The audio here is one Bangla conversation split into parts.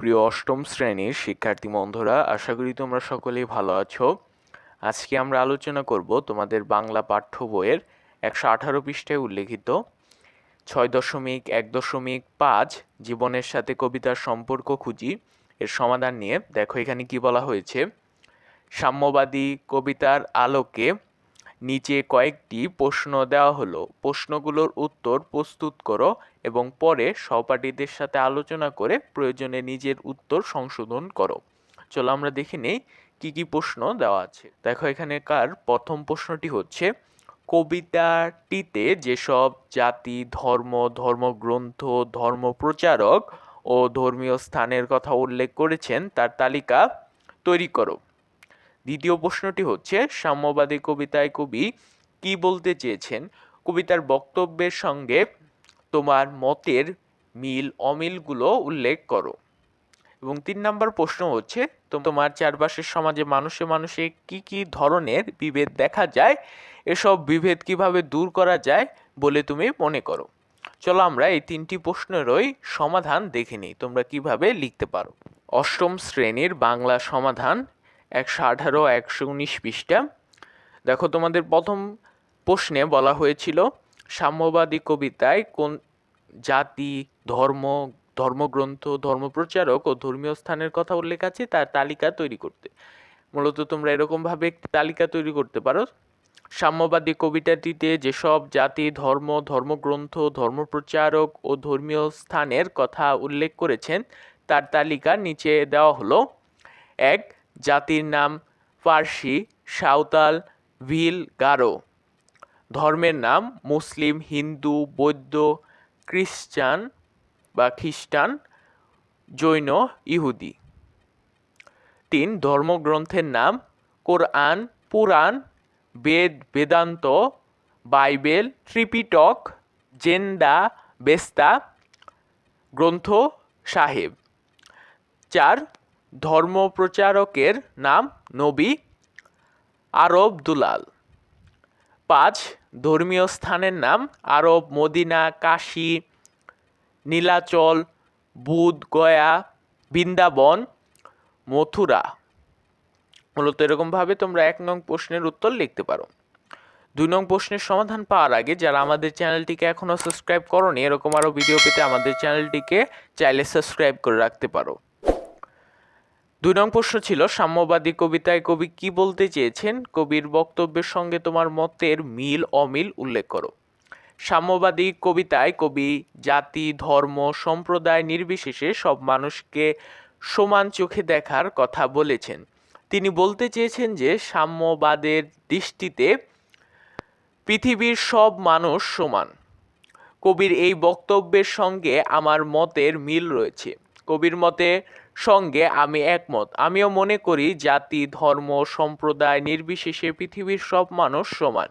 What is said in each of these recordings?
প্রিয় অষ্টম শ্রেণির শিক্ষার্থী বন্ধুরা, আশা করি তোমরা সকলেই ভালো আছো। আজকে আমরা আলোচনা করব তোমাদের বাংলা পাঠ্য বইয়ের একশো আঠারো পৃষ্ঠায় উল্লেখিত ছয় দশমিক এক দশমিক পাঁচ জীবনের সাথে কবিতার সম্পর্ক খুঁজি। এর সমাধান নিয়ে দেখো এখানে কি বলা হয়েছে। সাম্যবাদী কবিতার আলোকে নিচে কয়েকটি প্রশ্ন দেওয়া হলো। প্রশ্নগুলোর উত্তর প্রস্তুত করো এবং পরে সহপাঠীদের সাথে আলোচনা করে প্রয়োজনে নিজের উত্তর সংশোধন করো। চলো আমরা দেখে নেই কি কি প্রশ্ন দেওয়া আছে। দেখো এখানেকার প্রথম প্রশ্নটি হচ্ছে, কবিতাটিতে যেসব জাতি, ধর্ম, ধর্মগ্রন্থ ধর্ম প্রচারক ও ধর্মীয় স্থানের কথা উল্লেখ করেছেন, তার তালিকা তৈরি করো। দ্বিতীয় প্রশ্নটি হচ্ছে, সাম্যবাদী কবিতায় কবি কি বলতে চেয়েছেন? কবিতার বক্তব্যের সঙ্গে তোমার মতের মিল, অমিলগুলো উল্লেখ করো। এবং তিন নম্বর প্রশ্ন হচ্ছে তোমার চারপাশের সমাজে মানুষে মানুষে কি কি ধরনের বিভেদ দেখা যায়? এসব বিভেদ কীভাবে দূর করা যায় বলে তুমি মনে করো? চলো আমরা এই তিনটি প্রশ্নেরই সমাধান দেখে নিই, তোমরা কীভাবে লিখতে পারো? অষ্টম শ্রেণির বাংলা সমাধান একশো আঠারো, একশো উনিশ পৃষ্ঠা। দেখো, তোমাদের প্রথম প্রশ্নে বলা হয়েছিল, সাম্যবাদী কবিতায় কোন জাতি, ধর্ম, ধর্মগ্রন্থ, ধর্মপ্রচারক ও ধর্মীয় স্থানের কথা উল্লেখ আছে, তার তালিকা তৈরি করতে। মূলত তোমরা এরকমভাবে একটি তালিকা তৈরি করতে পারো। সাম্যবাদী কবিতাটিতে যেসব জাতি, ধর্ম, ধর্মগ্রন্থ, ধর্মপ্রচারক ও ধর্মীয় স্থানের কথা উল্লেখ করেছেন, তার তালিকা নিচে দেওয়া হলো। এক জাতির নাম ফার্সি, সাঁওতাল, ভিল, গারো। ধর্মের নাম মুসলিম, হিন্দু, বৌদ্ধ, খ্রিস্টান বা খ্রিস্টান, জৈন, ইহুদি। তিন, ধর্মগ্রন্থের নাম Quran, Purana, Veda, Vedanta, Bible, Tripitaka Zend Avesta, Granth, Sahib. চার ধর্ম প্রচারকের নাম নবী আরব দুলাল। পাঁচ, ধর্মীয় স্থানের নাম আরব, মদিনা, কাশী, নীলাচল, বুধ, গয়া, বৃন্দাবন, মথুরা। মূলত এরকমভাবে তোমরা এক নং প্রশ্নের উত্তর লিখতে পারো। দুই নং প্রশ্নের সমাধান পাওয়ার আগে যারা আমাদের চ্যানেলটিকে এখনও সাবস্ক্রাইব করনি, এরকম আরও ভিডিও পেতে আমাদের চ্যানেলটিকে চাইলে সাবস্ক্রাইব করে রাখতে পারো। দুই নং প্রশ্ন ছিল, সাম্যবাদী কবিতায় কবি কি বলতে চেয়েছেন? কবির বক্তব্যের সঙ্গে তোমার মতের মিল, অমিল উল্লেখ করো। সাম্যবাদী কবিতায় কবি জাতি, ধর্ম, সম্প্রদায় নির্বিশেষে সব মানুষকে সমান চোখে দেখার কথা বলেছেন। তিনি বলতে চেয়েছেন যে, সাম্যবাদের দৃষ্টিতে পৃথিবীর সব মানুষ সমান। কবির এই বক্তব্যের সঙ্গে আমার মতের মিল রয়েছে। কবির মতে সঙ্গে আমি একমত। আমিও মনে করি জাতি, ধর্ম, সম্প্রদায় নির্বিশেষে পৃথিবীর সব মানুষ সমান।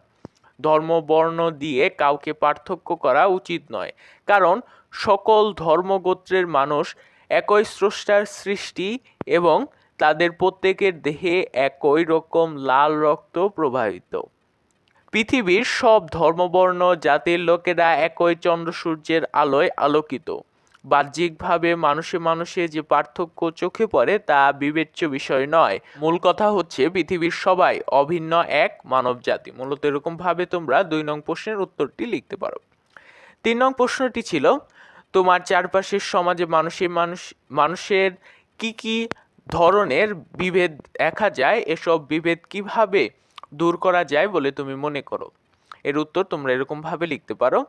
ধর্ম, বর্ণ দিয়ে কাউকে পার্থক্য করা উচিত নয়। কারণ সকল ধর্মগোত্রের মানুষ একই স্রষ্টার সৃষ্টি এবং তাদের প্রত্যেকের দেহে একই রকম লাল রক্ত প্রবাহিত। পৃথিবীর সব ধর্মবর্ণ জাতির লোকেরা একই চন্দ্র সূর্যের আলোয় আলোকিত। বাহ্যিকভাবে মানুষে মানুষে যে পার্থক্য চোখে পড়ে তা বিবেচ্য বিষয় নয়। মূল কথা হচ্ছে পৃথিবীর সবাই অভিন্ন এক মানব জাতি মূলত এরকমভাবে তোমরা দুই নং প্রশ্নের উত্তরটি লিখতে পারো। তিন নং প্রশ্নটি ছিল, তোমার চারপাশের সমাজে মানুষের মানুষ, মানুষের কি কি ধরনের বিভেদ দেখা যায়? এসব বিভেদ কীভাবে দূর করা যায় বলে তুমি মনে করো? এর উত্তর তোমরা এরকমভাবে লিখতে পারো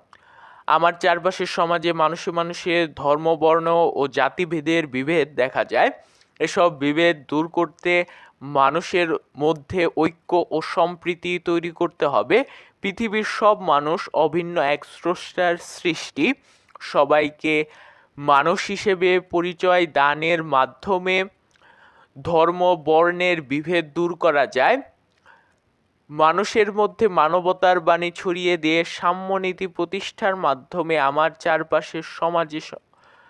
আমার চারপাশের সমাজে মানুষে মানুষে ধর্ম, বর্ণ ও জাতিভেদের বিভেদ দেখা যায়। এসব বিভেদ দূর করতে মানুষের মধ্যে ঐক্য ও সম্প্রীতি তৈরি করতে হবে। পৃথিবীর সব মানুষ অভিন্ন এক স্রষ্টার সৃষ্টি। সবাইকে মানুষ হিসেবে পরিচয় দানের মাধ্যমে ধর্ম, বর্ণের বিভেদ দূর করা যায়। মানুষের মধ্যে মানবতার বাণী ছড়িয়ে দিয়ে সাম্যনীতি প্রতিষ্ঠার মাধ্যমে আমার চারপাশের সমাজে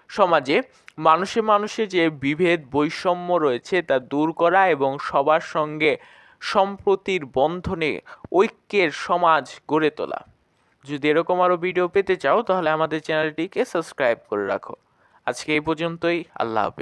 সমাজে মানুষে মানুষে যে বিভেদ, বৈষম্য রয়েছে তা দূর করা এবং সবার সঙ্গে সম্প্রতির বন্ধনে, ঐক্যের সমাজ গড়ে তোলা। যদি এরকম আরও ভিডিও পেতে চাও, তাহলে আমাদের চ্যানেলটিকে সাবস্ক্রাইব করে রাখো। আজকে এই পর্যন্তই। আল্লাহ হাফেজ।